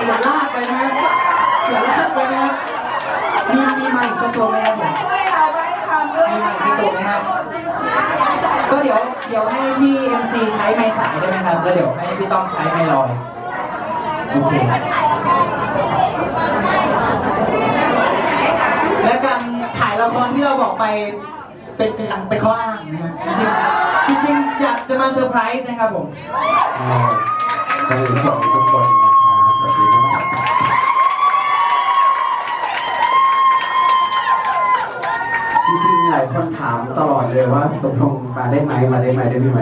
แต่อย่าลากไปนะอย่าลากไปนะมีมีมาอีกสักตัวไหมครับผมช่วยเราไว้ทำด้วยมีมาอีกสักตัวไหมครับก็เดี๋ยวเดี๋ยวให้พี่ MC ใช้ไม้สายได้ไหมครับแล้วเดี๋ยวให้พี่ต้องใช้ไม้ลอยโอเคและการถ่ายละครที่เราบอกไปเป็นเป็นหลังเป็นข้ออ้างนะฮะจริงจริงอยากจะมาเซอร์ไพรส์นะครับผม ก็เลยสวัสดีทุกคนนะ ได้ไหมมาได้ไหมได้ไหม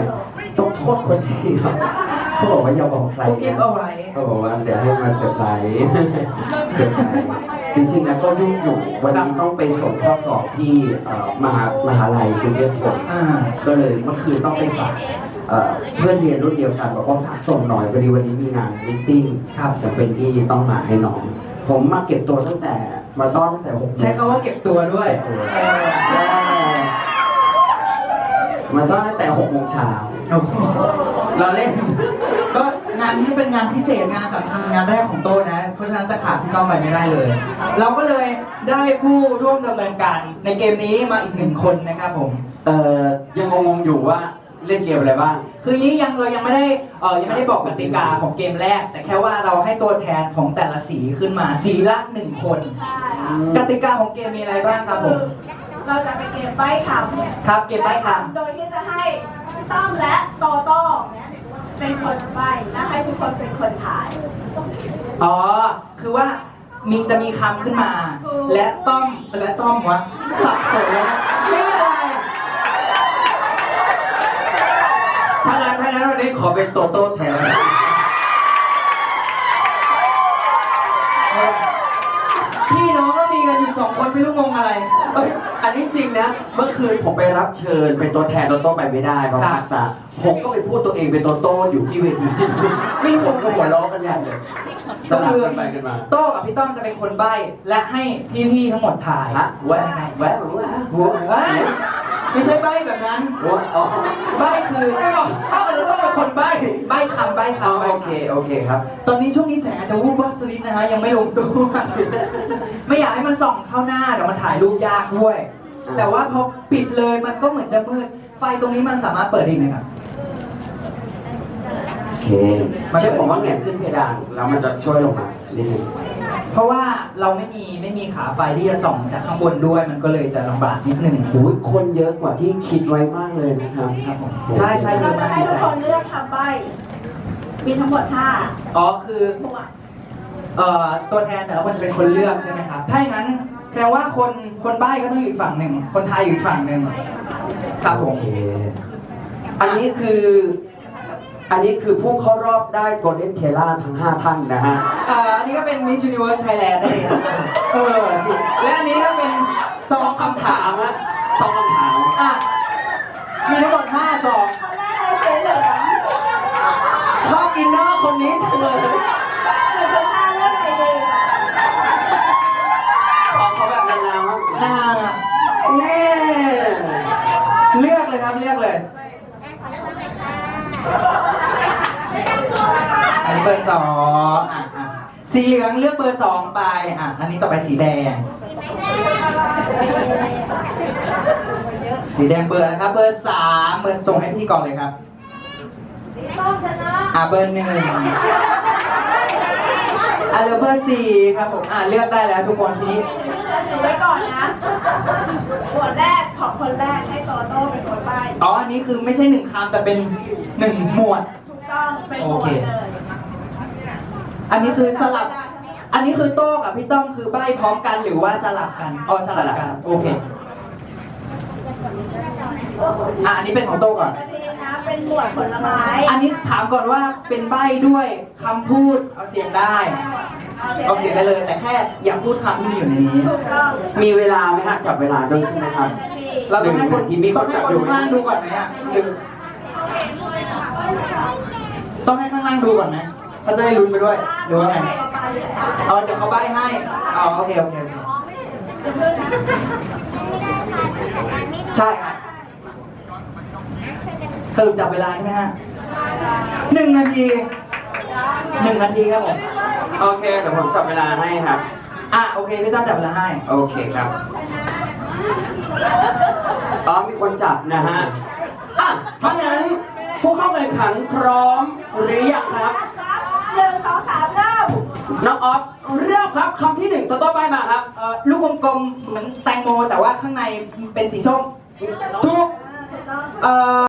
ต้องโทษคนที่ครับเขาบอกว่าอย่าบอกใครผมเก็บเอาไว้เขาบอกว่าเดี๋ยวให้มาเซอร์ไพรส์เซอร์ไพรส์จริงๆแล้วก็ยุ่งอยู่วันนี้ต้องไปส่งข้อสอบที่เอ่อมหามหาลัยกรุงเทพผลอ่าก็เลยเมื่อคืนต้องไปฝากเอ่อเพื่อนเรียนรุ่นเดียวกันบอกว่าฝากส่งหน่อยพอดีวันนี้มีงานมิทติ้งครับจะเป็นที่ต้องมาให้น้อง ผมมาเก็บตัวตั้งแต่มาซ่อนตั้งแต่หกโมงใช้คำว่าเก็บตัวด้วยเออใช่ มาซ่อนตั้งแต่หกโมงเช้าโอ้โหเราเล่น ก็งานนี้เป็นงานพิเศษงานสำคัญงานแรกของโต้นะ เพราะฉะนั้นจะขาดพี่ก้องไปไม่ได้เลย เราก็เลยได้ผู้ร่วมดำเนินการในเกมนี้มาอีกหนึ่งคนนะครับผม เอ่อยังงงๆอยู่ว่าเล่นเกมอะไรบ้าง คือนี้ยังเรายังไม่ได้เออยังไม่ได้บอกกติกาของเกมแรก แต่แค่ว่าเราให้ตัวแทนของแต่ละสีขึ้นมาสีละหนึ่งคนใช่ค่ะกติกาของเกมมีอะไรบ้างครับผม เราจะไปเก็บใบคำครับเกมใบ้คโดยที่จะให้ต้อมและโตโต้เป็นคนใบและให้ทุกคนเป็นคนถ่ายำอ๋อ คือว่ามีจะมีคำขึ้นมา และต้องและต้องวะสับสนแล้วนะไม่เป็นไรถ้างั้นถ้างั้นวันนี้ขอเป็นโตโต้แทน พี่น้องก็มีกันอยู่สองคนไม่รู้งงอะ ไอ้อันนี้จริงนะ เมื่อคืนผมไปรับเชิญเป็นตัวแทนโตโต้ไปไม่ได้เพราะภาคตาผมก็ไปพูดตัวเองเป็นโตโต้อยู่ที่เวทีที่ไม่ผมก็หัวเราะกันใหญ่เลยสลับกันไปกันมา โต้กับพี่ต้อมจะเป็นคนใบ้และให้พี่ๆทั้งหมดถ่ายฮะแวะแวะแวะหัวเฮ้ยไม่ใช่ใบ้แบบนั้นหัวอ๋อใบ้คือไม่บอกเอ้าเราต้องเป็นคนใบ้ใบ้คำใบ้คำโอเคโอเคครับ ตอนนี้ช่วงนี้แสงอาจจะวูบวาบสักนิดนะฮะยังไม่ลงตัว ไม่อยากให้มันส่องเข้าหน้าเดี๋ยวมันถ่ายรูปยากด้วยอ่าแต่ว่าพอปิดเลยมันก็เหมือนจะมืด ไฟตรงนี้มันสามารถเปิดได้ไหมครับ โอเคเช่ผมว่าแหงนขึ้นเพดานแล้วมันจะช่วยลงมานิดนึงเพราะว่าเราไม่มีไม่มีขาไฟที่จะส่องจากข้างบนด้วย มันก็เลยจะลำบากนิดนึง โอ้ยคนเยอะกว่าที่คิดไว้มากเลยนะครับครับผมใช่ใช่เยเราอะจะมากให้ดีทุกใจคนเลือกคำใบมีทั้งหมดห้าอ๋อคือ หมวด เอ่อตัวแทนแต่ละคนจะเป็นคนเลือกใช่ไหมครับ ถ้าอย่างนั้นแสดงว่าคนคนใบ้ก็ต้องอยู่อีกฝั่งหนึ่ง คนไทยอยู่อีกฝั่งหนึ่งครับผมโอเคอันนี้คือ อันนี้คือผู้เข้ารอบได้โกลเด้นเทล่าทั้ง 5 ท่านนะฮะ อ่าอันนี้ก็เป็น Miss Universe Thailand นั่นเองครับเออจริงและอันนี้ก็เป็นซองคำถามฮะสองคำถาม อะ มีทั้งหมด5ซองคนแรกเลยสีเหลืองชอบอินเนอร์คนนี้จังเลย คือคนห้าเลือกอะไรดี ขอเขาแบบนางงามครับ น่า เน่ เลือกเลยครับเลือกเลย อันนี้เบอร์สองอะอะสีเหลืองเลือกเบอร์สองไปอะอันนี้ต่อไปสีแดง สีแดงเบอร์นะครับ เบอร์สามเบอร์ส่งให้พี่ก่อนเลยครับต้อมชนะอะเบอร์หนึ่งอะเหลือเบอร์สี่ครับผมอะเลือกได้แล้วทุกคนทีนี้ถือไว้ก่อนนะหมวดแรกของคนแรกให้โตโต้เป็นคนใบอ๋ออันนี้คือไม่ใช่หนึ่งคำแต่เป็นหนึ่งหมวดถูกต้องเป็นหมวดเลย อันนี้คือสลับ อันนี้คือโต้กับพี่ต้อมคือใบ้พร้อมกันหรือว่าสลับกันอ๋อสลับกัน โอเค อะอันนี้เป็นของโต้ก่อนนาทีนะเป็นหมวดผลไม้อันนี้ถามก่อนว่าเป็นใบ้ด้วยคำพูดเอาเสียงได้เอาเสียงได้เลย แต่แค่อย่าพูดคำที่มีอยู่ในนี้ ถูกต้องมีเวลาไหมฮะจับเวลาด้วยใช่ไหมครับนาทีเราต้องให้คนหนึ่งนาทีมีคนจับอยู่ ต้องให้ข้างล่างดูก่อนไหมอะหรือต้องให้ข้างล่างดูก่อนไหม เขาจะได้ลุ้นไปด้วยหรือว่าไงเอาเดี๋ยวเขาใบ้ให้เอาโอเคโอเคโอเคใช่ครับสรุปจับเวลาใช่ไหมฮะหนึ่งนาทีหนึ่งนาทีครับผมโอเคเดี๋ยวผมจับเวลาให้ครับ อะโอเคพี่ต้อมจับเวลาให้ โอเคครับอ๋อมีคนจับนะฮะอะเพราะงั้นผู้เข้าแข่งขันพร้อมหรือยังครับครับ หนึ่งสองสามเริ่มน้องออฟเริ่มครับคำที่หนึ่งตัวต่อไปมาครับเอ่อลูกกลมๆเหมือนแตงโมแต่ว่าข้างในเป็นสีส้มถูกเอ่อ